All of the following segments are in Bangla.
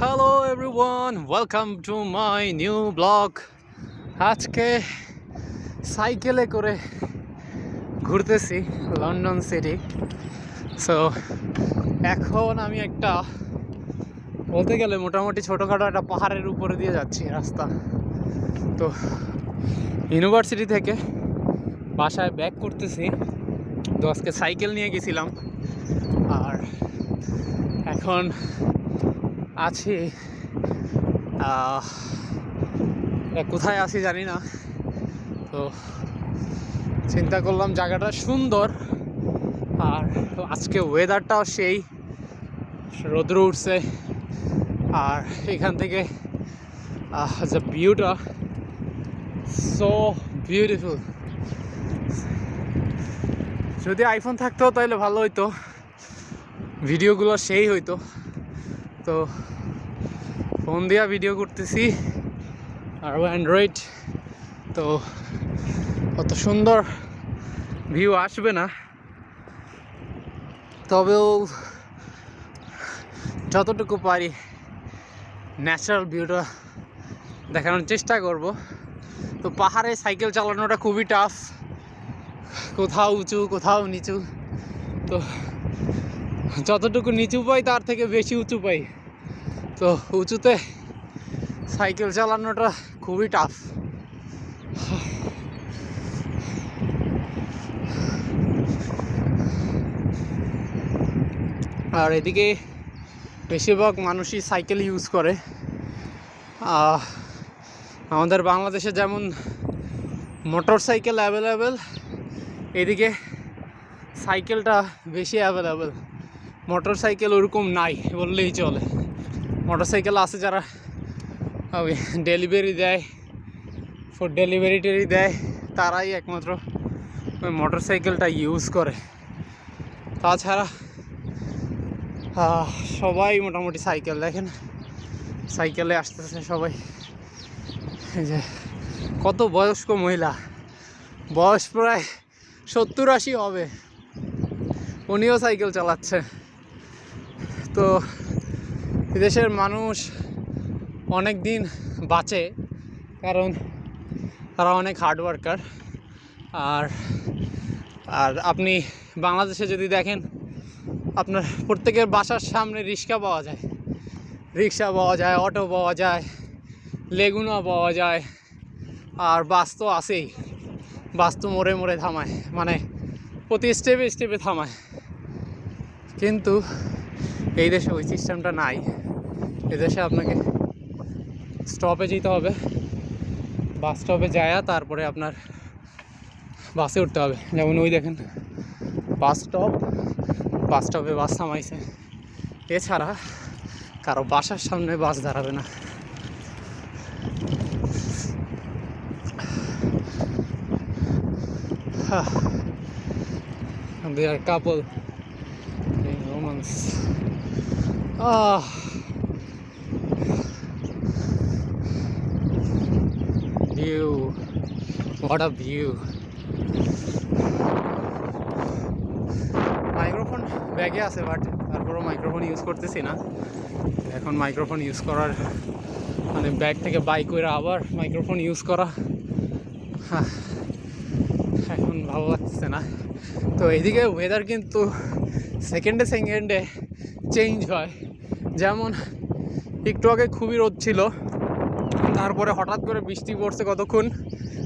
Hello everyone welcome to my new blog আজকে সাইকেলে করে ঘুরতেছি লন্ডন সিটি সো এখন আমি একটা, বলতে গেলে মোটামুটি ছোটোখাটো একটা পাহাড়ের উপরে দিয়ে যাচ্ছি রাস্তা। তো ইউনিভার্সিটি থেকে বাসায় ব্যাক করতেছি। তো আজকে সাইকেল নিয়ে গেছিলাম। আর এখন আছি। কোথায় আছি জানি না। তো চিন্তা করলাম জায়গাটা সুন্দর। আর আজকে ওয়েদারটাও সেই, রৌদ্র উঠছে। আর এখান থেকে যে ভিউটা সো বিউটিফুল যদি আইফোন থাকতো তাহলে ভালো হইতো। ভিডিওগুলো সেই হইতো। তো ফোন দিয়া ভিডিও করতেছি, আর অ্যান্ড্রয়েড তো অত সুন্দর ভিউ আসবে না। তবেও যতটুকু পারি ন্যাচারাল ভিউটা দেখানোর চেষ্টা করব। তো পাহাড়ে সাইকেল চালানোটা খুবই টাফ কোথাও উঁচু, কোথাও নিচু। তো যতটুকু নিচু পাই, তার থেকে বেশি উঁচু পাই। তো উঁচুতে সাইকেল চালানোটা খুবই টাফ আর এদিকে বেশিরভাগ মানুষই সাইকেল ইউজ করে। আমাদের বাংলাদেশে যেমন মোটর সাইকেল অ্যাভেলেবেল এদিকে সাইকেলটা বেশি অ্যাভেলেবেল মোটর সাইকেল ওরকম নাই, বললেই চলে। মোটর সাইকেল আছে যারা ডেলিভারি দেয় ফুড ডেলিভারি টেরি দেয়, তারাই একমাত্র ওই মোটর সাইকেলটা ইউজ করে। তাছাড়া সবাই মোটামুটি সাইকেল দেখেন, সাইকেলে আসতেছে সবাই। এই যে, কত বয়স্ক মহিলা, বয়স প্রায় সত্তর আশি হবে, উনিও সাইকেল চালাচ্ছে। তো দেশের মানুষ অনেক দিন বাঁচে, কারণ তারা অনেক হার্ড ওয়ার্কার আর আর আপনি বাংলাদেশে যদি দেখেন, আপনার প্রত্যেকের বাসার সামনে রিক্সা পাওয়া যায়। রিক্সা পাওয়া যায়, অটো পাওয়া যায়, লেগুনা পাওয়া যায়, আর বাস তো আছেই। বাস তো মোড়ে মোড়ে থামায় মানে প্রতি স্টেপে স্টেপে থামায়। কিন্তু এই দেশে ওই সিস্টেমটা নাই। এই দেশে আপনাকে স্টপে যেতে হবে। বাস স্টপে যায় তারপরে আপনার বাসে উঠতে হবে। যেমন ওই দেখেন বাস স্টপ বাস স্টপে বাস থামাইছে। এছাড়া কারও বাসার সামনে বাস দাঁড়াবে না। they are couple Ah. View. What a view. Microphone ব্যাগে আছে বাট তারপরও মাইক্রোফোন ইউজ করতেছি না এখন মাইক্রোফোন ইউজ করার মানে ব্যাগ থেকে বাইক করে আবার মাইক্রোফোন ইউজ করা হ্যাঁ, এখন ভালো লাগতেছে না তো এইদিকে ওয়েদার কিন্তু সেকেন্ডে সেকেন্ডে চেঞ্জ হয়। যেমন একটু আগে খুবই রোদ ছিল, তারপরে হঠাৎ করে বৃষ্টি পড়ছে কতক্ষণ,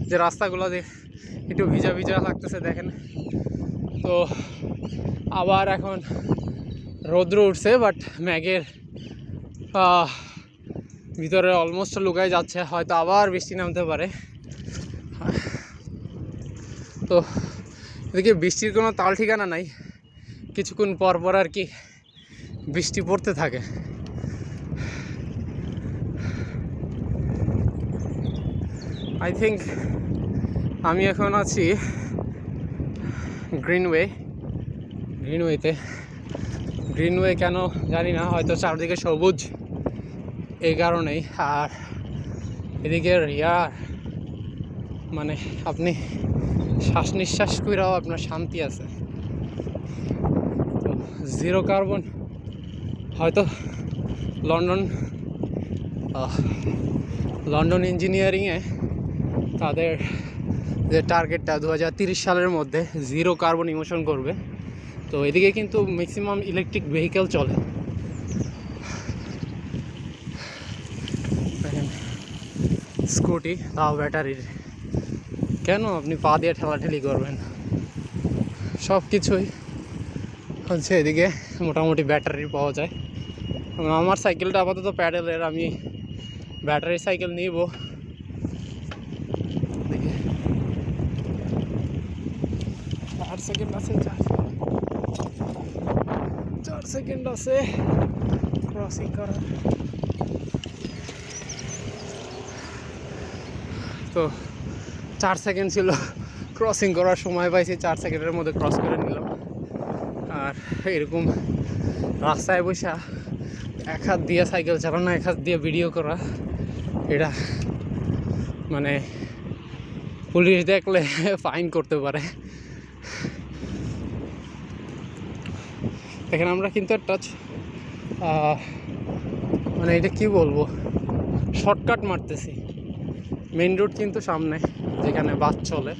যে রাস্তাগুলো একটু ভিজা ভিজা লাগতেছে দেখেন। তো আবার এখন রৌদ্র উঠছে বাট ম্যাগের ভিতরে অলমোস্ট লুকায় যাচ্ছে, হয়তো আবার বৃষ্টি নামতে পারে। তো এদিকে বৃষ্টির কোনো তাল ঠিকানা নাই। কিছুক্ষণ পর পর আর কি বৃষ্টি পড়তে থাকে। আই থিঙ্ক আমি এখন আছি গ্রিনওয়ে গ্রিনওয়েতে গ্রিনওয়ে কেন জানি না, হয়তো চারদিকে সবুজ এই কারণেই। আর এদিকে রিয়ার মানে আপনি শ্বাস নিঃশ্বাস করেও আপনার শান্তি আছে। Zero carbon. হয়তো লন্ডন লন্ডন ইঞ্জিনিয়ারিংয়ে তাদের যে টার্গেটটা দু সালের মধ্যে জিরো কার্বন ইমোশন করবে। তো এদিকে কিন্তু ম্যাক্সিমাম ইলেকট্রিক ভেহিকেল চলে। স্কুটি, তাও ব্যাটারির। কেন আপনি পা দিয়ে ঠেলাঠেলি করবেন? সব কিছুই হচ্ছে এদিকে মোটামুটি ব্যাটারি পাওয়া যায়। আমার সাইকেলটা আপাতত প্যাডেলের, আমি ব্যাটারি সাইকেল নিব। চার সেকেন্ড আছে, চার চার সেকেন্ড আছে। ক্রসিং তো চার সেকেন্ড ছিল। ক্রসিং করার সময় পাইছি, চার সেকেন্ডের মধ্যে ক্রস করে এরকম রাস্তায় বসে এক হাত দিয়ে সাইকেল চালানো, এক হাত দিয়ে ভিডিও করা। এটা মানে পুলিশ দেখলে ফাইন করতে পারে। এখানে আমরা কিন্তু একটা মানে এটা কি বলব? শর্টকাট মারতেছি। মেন রোড কিন্তু সামনে, যেখানে বাস চলে।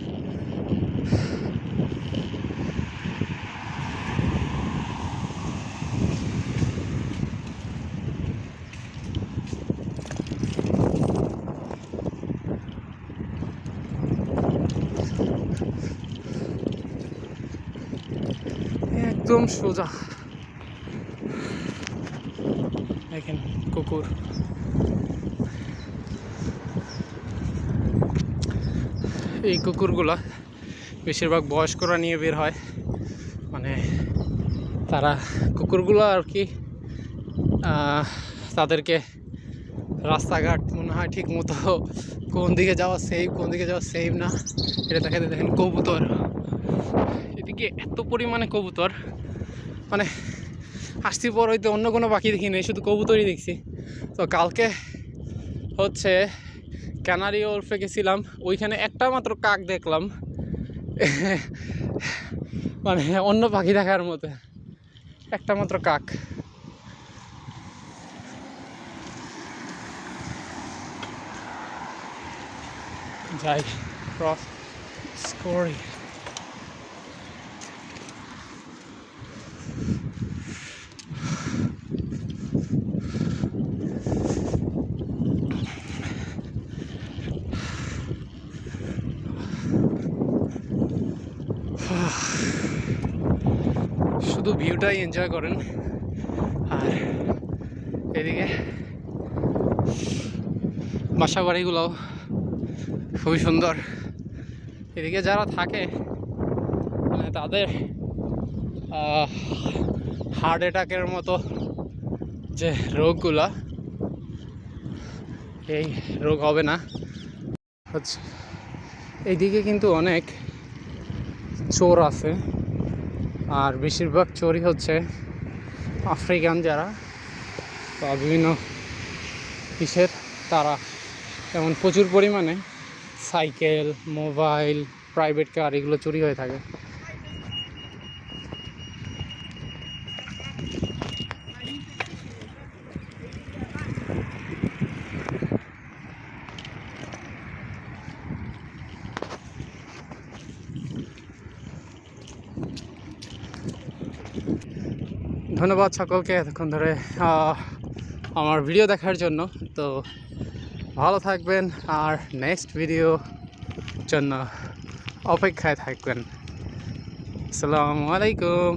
একদম সোজা। দেখেন কুকুর। এই কুকুরগুলা বেশিরভাগ বয়স্করা নিয়ে বের হয়। মানে তারা কুকুরগুলো আর কি তাদেরকে রাস্তাঘাট মনে হয় ঠিক মতো কোন দিকে যাওয়া সেফ কোন দিকে যাওয়া সেফ না। এটা দেখাতে দেখেন কবুতর। এদিকে এত পরিমাণে কবুতর। মানে আসছি পর হয়তো অন্য কোনো পাখি দেখি নেই, শুধু কবুতরই দেখছি। তো কালকে হচ্ছে ক্যানারি ওরফে গেছিলাম, ওইখানে একটা মাত্র কাক দেখলাম। মানে অন্য পাখি দেখার মতো, একটা মাত্র কাক। যাই ক্রস স্কোরি শুধু ভিউটাই এনজয় করেন। আর এদিকে বাসা বাড়িগুলোও খুবই সুন্দর। এদিকে যারা থাকে মানে তাদের হার্ট অ্যাটাকের মতো যে রোগগুলো, এই রোগ হবে না। হচ্ছে, এইদিকে কিন্তু অনেক চোর আছে আর বেশিরভাগ চোরই হচ্ছে আফ্রিকান যারা, বা বিভিন্ন কিসের তারা। যেমন প্রচুর পরিমাণে সাইকেল, মোবাইল, প্রাইভেট কার এগুলো চুরি হয়ে থাকে। ধন্যবাদ সকলকে এতক্ষণ ধরে আমার ভিডিও দেখার জন্য। তো ভালো থাকবেন আর নেক্সট ভিডিও জন্য অপেক্ষায় থাকবেন। আসসালামু আলাইকুম।